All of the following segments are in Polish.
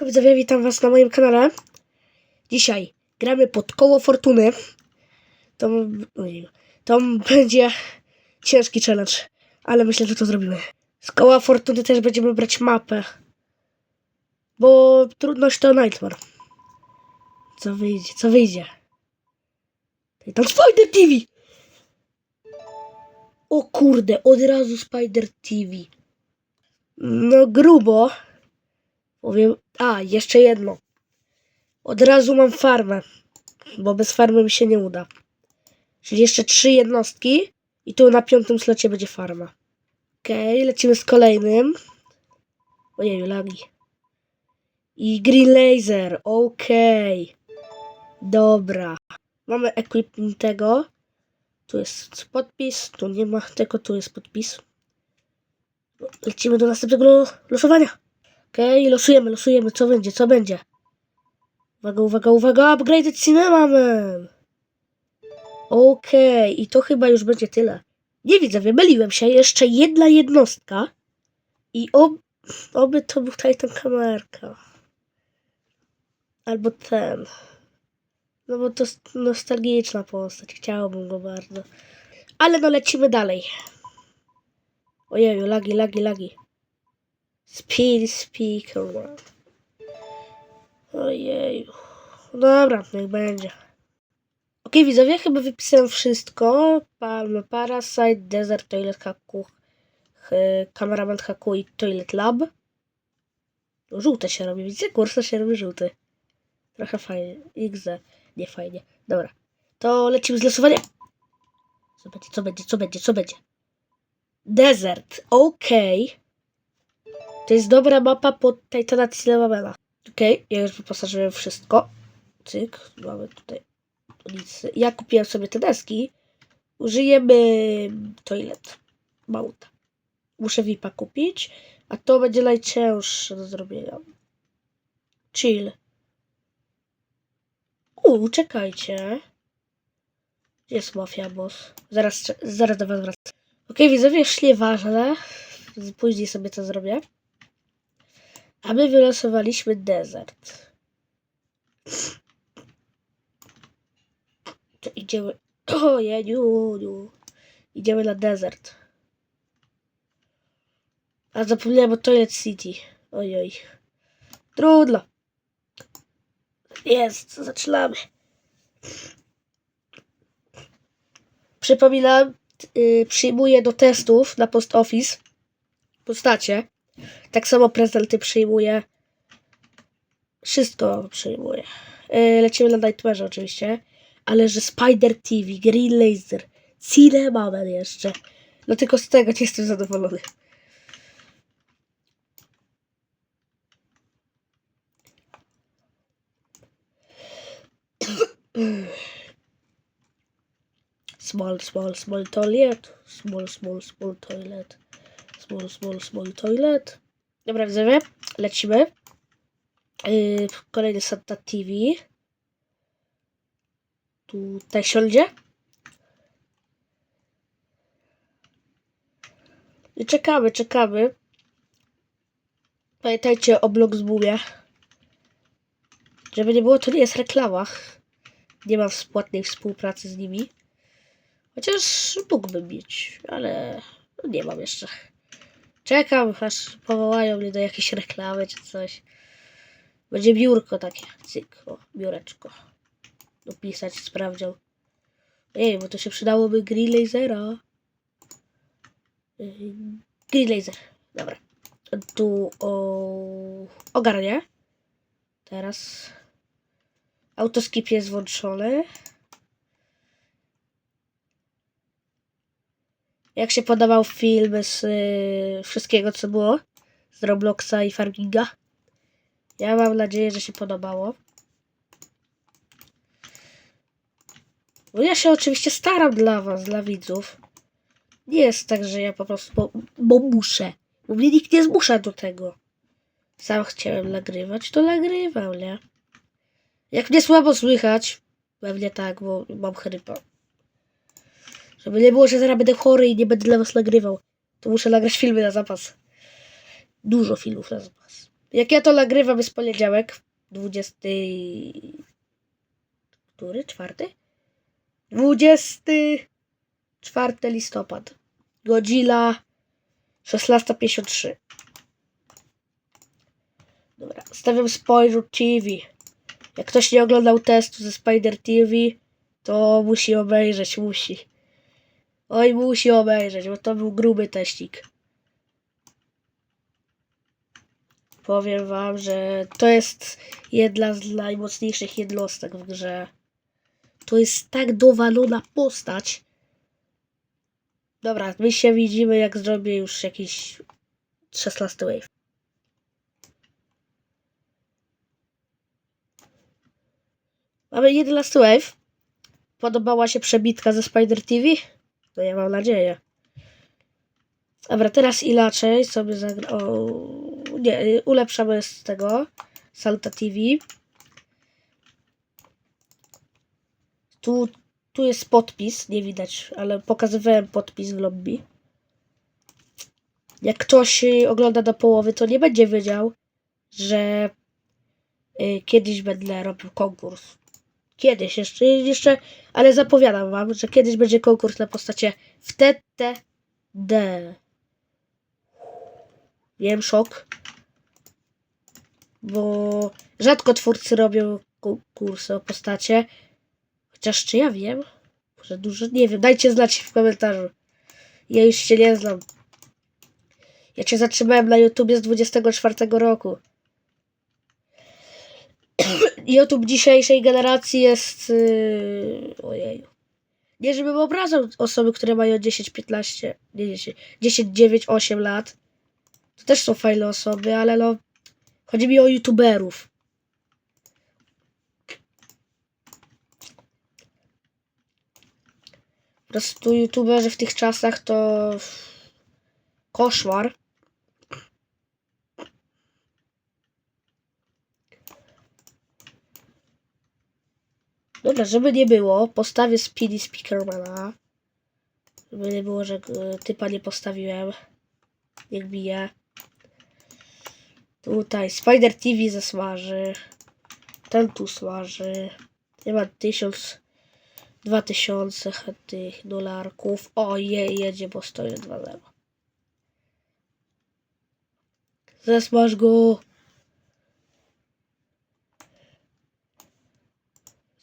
Widzowie, witam was na moim kanale. Dzisiaj gramy pod koło fortuny. To, to będzie ciężki challenge, ale myślę, że to zrobimy. Z koła fortuny też będziemy brać mapę, bo trudność to Nightmare. Co wyjdzie, co wyjdzie? Tam Spider TV! O kurde, od razu Spider TV. No grubo. Powiem, a, jeszcze jedno. Od razu mam farmę, bo bez farmy mi się nie uda. Czyli jeszcze trzy jednostki i tu na piątym slocie będzie farma. Okej, lecimy z kolejnym. Ojej, lagi. I green laser, okej. Dobra. Mamy equipment tego. Tu jest podpis, tu nie ma tego, tu jest podpis. Lecimy do następnego losowania. Okej, losujemy, losujemy. Co będzie, co będzie? Uwaga, uwaga, uwaga. Upgraded Cinemaman. Okej, i to chyba już będzie tyle. Nie widzę, wymyliłem się. Jeszcze jedna jednostka. I ob... oby to był Titan kamerka. Albo ten. No bo to nostalgiczna postać. Chciałbym go bardzo. Ale no lecimy dalej. Ojeju, lagi, lagi, lagi. Speed speaker. Ojej. Dobra, niech będzie. Okej, widzowie, chyba wypisałem wszystko. Palmy Parasite, Desert, Toilet Haku, Cameraman Haku i Toilet Lab. No, żółte się robi, widzicie? Kursa się robi żółty. Trochę fajnie. XZ. Nie fajnie. Dobra. To lecimy z losowania. Co będzie, co będzie, co będzie, co będzie? Desert. Okej. To jest dobra mapa pod Titana Cinemamana. Okej, ja już wyposażyłem wszystko. Cyk, mamy tutaj ulicy. Ja kupiłem sobie te deski. Użyjemy toilet. Mauta. Muszę VIPa kupić, a to będzie najcięższe do zrobienia. Chill. U, czekajcie. Jest Mafia Boss? Zaraz, zaraz do was wracam. Okej, widzowie, już nieważne. Później sobie to zrobię. A my wylosowaliśmy desert. To idziemy. O, Janiuniu. Idziemy na desert. A zapomniałem o Toilet City. Ojoj. Trudno. Jest, zaczynamy. Przypominam, yy, przyjmuję do testów na post office postacie. Tak samo prezenty przyjmuję. Wszystko przyjmuję. Yy, lecimy na Nightmare'ze oczywiście. Ale że Spider TV, Green Laser, Cinemaman jeszcze. No tylko z tego nie jestem zadowolony. Small, small, small toilet. Small, small, small toilet. Small, small, small toilet. Dobra, widzowie, lecimy. Yy, kolejny Santa TV. Tutaj siądzie. I czekamy, czekamy. Pamiętajcie o Blox Boomie. Żeby nie było, to nie jest reklama. Nie mam płatnej współpracy z nimi. Chociaż mógłbym mieć, ale no nie mam jeszcze. Czekam, aż powołają mnie do jakiejś reklamy czy coś. Będzie biurko takie. Cyk, o, biureczko. Dopisać, sprawdział. Ej, bo to się przydałoby grill lasera. Yy, Grill laser. Dobra. Tu o... ogarnie. Teraz. Autoskip jest włączony. Jak się podobał film z y, wszystkiego, co było? Z Robloxa i Farminga? Ja mam nadzieję, że się podobało. Bo ja się oczywiście staram dla was, dla widzów. Nie jest tak, że ja po prostu, bo, bo muszę. Bo mnie nikt nie zmusza do tego. Sam chciałem nagrywać, to nagrywam, nie? Jak mnie słabo słychać, pewnie tak, bo mam chrypę. Żeby nie było, że zaraz będę chory i nie będę dla was nagrywał. To muszę nagrać filmy na zapas. Dużo filmów na zapas. Jak ja to nagrywam jest poniedziałek, 20... Który? Czwarty? 24 listopad. Godzina 16.53. Dobra, stawiam Spoiler TV. Jak ktoś nie oglądał testu ze Spider TV, to musi obejrzeć, musi. Oj, musi obejrzeć, bo to był gruby teścik. Powiem wam, że to jest jedna z najmocniejszych jednostek w grze. To jest tak dowalona postać. Dobra, my się widzimy, jak zrobię już jakiś 16 wave. Mamy 11 wave. Podobała się przebitka ze Spider TV? No ja mam nadzieję. Dobra, teraz inaczej sobie zagra... O, nie, ulepszamy z tego Salta TV. Tu, tu jest podpis, nie widać, ale pokazywałem podpis w lobby. Jak ktoś ogląda do połowy, to nie będzie wiedział, że y, kiedyś będę robił konkurs. Kiedyś jeszcze, jeszcze, ale zapowiadam wam, że kiedyś będzie konkurs na postacie w TTD. Wiem, szok. Bo rzadko twórcy robią konkursy o postacie. Chociaż czy ja wiem? Że dużo nie wiem. Dajcie znać w komentarzu. Ja już się nie znam. Ja cię zatrzymałem na YouTubie z 24 roku. YouTube dzisiejszej generacji jest. Yy... Ojej. Nie, żebym obrażał osoby, które mają 10, 15, nie 10, 10, 9, 8 lat. To też są fajne osoby, ale no. Chodzi mi o YouTuberów. Po prostu YouTuberzy w tych czasach to. koszmar. Dobra, żeby nie było, postawię Speedy Speakermana. Żeby nie było, że e, typa nie postawiłem. Niech bije. Tutaj Spider TV zasmaży. Ten tu smaży. Ma tysiąc, dwa tysiące tych dolarków. O, je, jedzie, bo stoi na 2 Zasmaż go.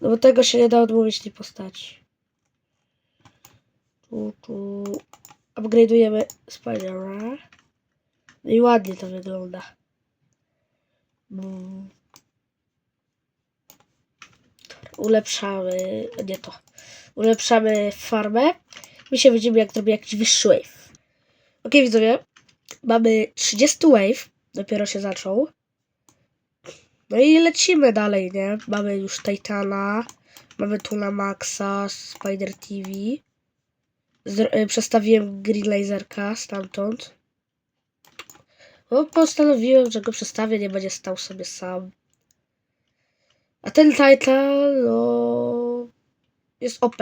No bo tego się nie da odmówić tej postaci. Tu, tu. Upgrade'ujemy Spidera. No i ładnie to wygląda. Mm. Ulepszamy, nie to. Ulepszamy farmę. My się widzimy jak zrobię jakiś wyższy wave. Ok, widzowie. Mamy 30 wave. Dopiero się zaczął. No i lecimy dalej, nie? Mamy już Titana. Mamy tu na Maxa, Spider TV. Zr y, przestawiłem Green Laserka stamtąd. Bo postanowiłem, że go przestawię, nie będzie stał sobie sam. A ten Titan, no... Jest OP.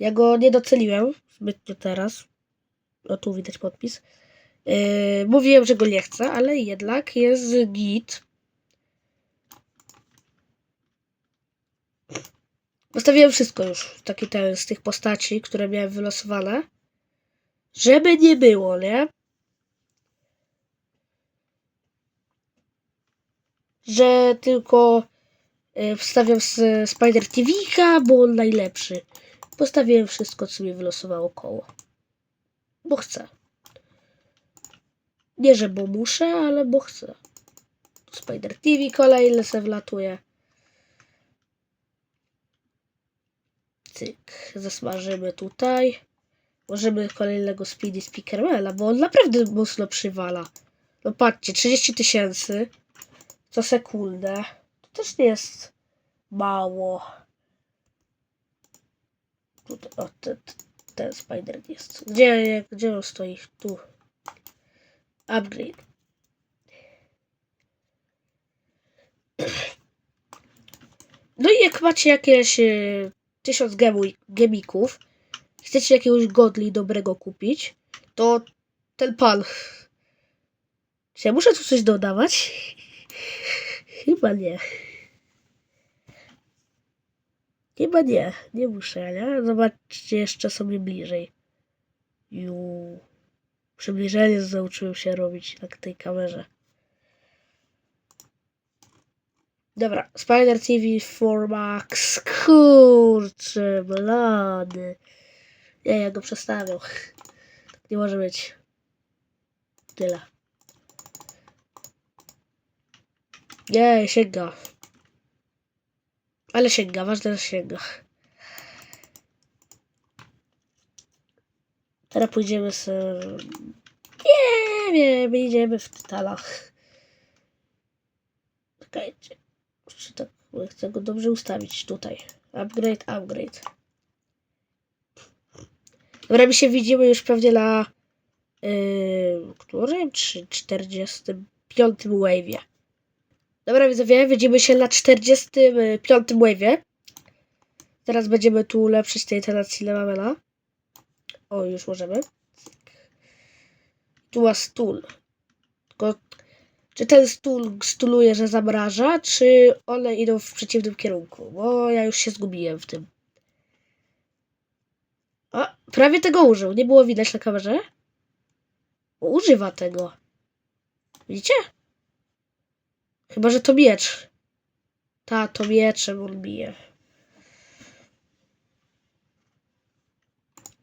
Ja go nie doceniłem zbytnio teraz. O, tu widać podpis. Yy, mówiłem, że go nie chcę, ale jednak jest git. Zostawiłem wszystko już, taki ten, z tych postaci, które miałem wylosowane. Żeby nie było, nie? Że tylko yy, wstawiam z Spider TV'ka, bo on najlepszy. Postawiłem wszystko, co mi wylosowało koło. Bo chcę. Nie, że bo muszę, ale bo chcę. Spider TV kolejny se wlatuje. Cyk, zasmażymy tutaj. Możemy kolejnego Speedy Speakermana, bo on naprawdę mocno przywala. No patrzcie, 30 tysięcy co sekundę. To też nie jest mało. Tutaj, o, ten, ten spider jest. Gdzie, gdzie on stoi? Tu. Upgrade. No i jak macie jakieś e, tysiąc gemu- gemików, chcecie jakiegoś godli dobrego kupić, to ten pan. Czy ja muszę tu coś dodawać? Chyba nie. Chyba nie. Nie muszę, nie? Zobaczcie jeszcze sobie bliżej. Ju. Przybliżenie nauczyłem się robić na tej kamerze. Dobra, Spider TV 4 Max. Kurczę, blady. Nie, ja go przestawiam. Tak nie może być. Tyle. Nie, sięga. Ale sięga, ważne, że sięga. Teraz pójdziemy z... Nie wiem, idziemy w detalach. Czekajcie. Czy tak, chcę go dobrze ustawić tutaj. Upgrade, upgrade. Dobra, my się widzimy już pewnie na yy, którym? Czy 45 wave'ie. Dobra, widzowie, widzimy się na 45 wave'ie. Teraz będziemy tu ulepszyć tej iteracji Levela. O, już możemy. Tu ma stul. Tylko czy ten stul stuluje, że zamraża, czy one idą w przeciwnym kierunku? Bo ja już się zgubiłem w tym. A, prawie tego użył. Nie było widać na kamerze? O, używa tego. Widzicie? Chyba, że to miecz. Ta, to mieczem on bije.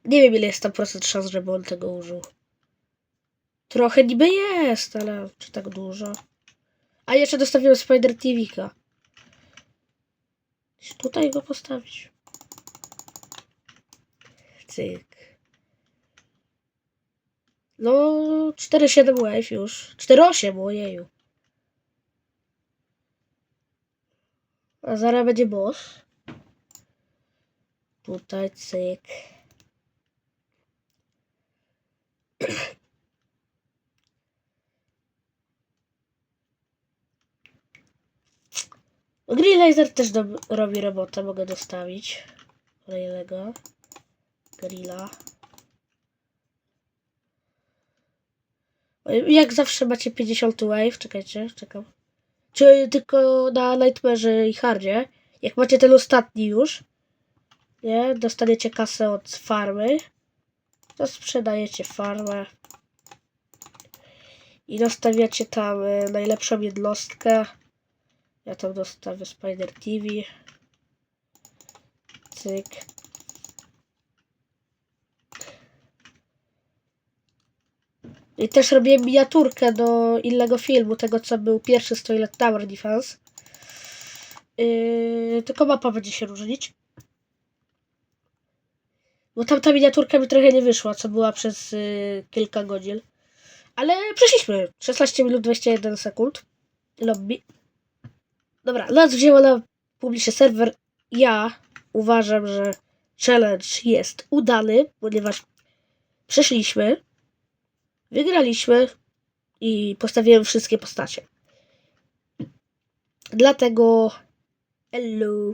Nie wiem, ile jest tam procent szans, żeby on tego użył. Trochę niby jest, ale czy tak dużo? A jeszcze dostawiłem Spider TV-ka. Tutaj go postawić. Cyk. No, 4,7 wave już. 4,8, ojeju. A zaraz będzie boss. Tutaj cyk. Green Laser też do, robi robotę, mogę dostawić. Kolejnego. Grilla. Jak zawsze macie 50 wave, czekajcie, czekam. Czy tylko na Nightmare'ze i Hardzie. Jak macie ten ostatni już, nie, dostaniecie kasę od farmy, to sprzedajecie farmę i dostawiacie tam y, najlepszą jednostkę. Ja tam dostawię Spider TV. Cyk. I też robię miniaturkę do innego filmu, tego co był pierwszy z Toilet Tower Defense. Yy, tylko mapa będzie się różnić. Bo tam ta miniaturka mi trochę nie wyszła, co była przez yy, kilka godzin. Ale przeszliśmy. 16 minut 21 sekund. Lobby. Dobra, nas wzięła na publiczny serwer. Ja uważam, że challenge jest udany, ponieważ przeszliśmy, wygraliśmy i postawiłem wszystkie postacie. Dlatego hello.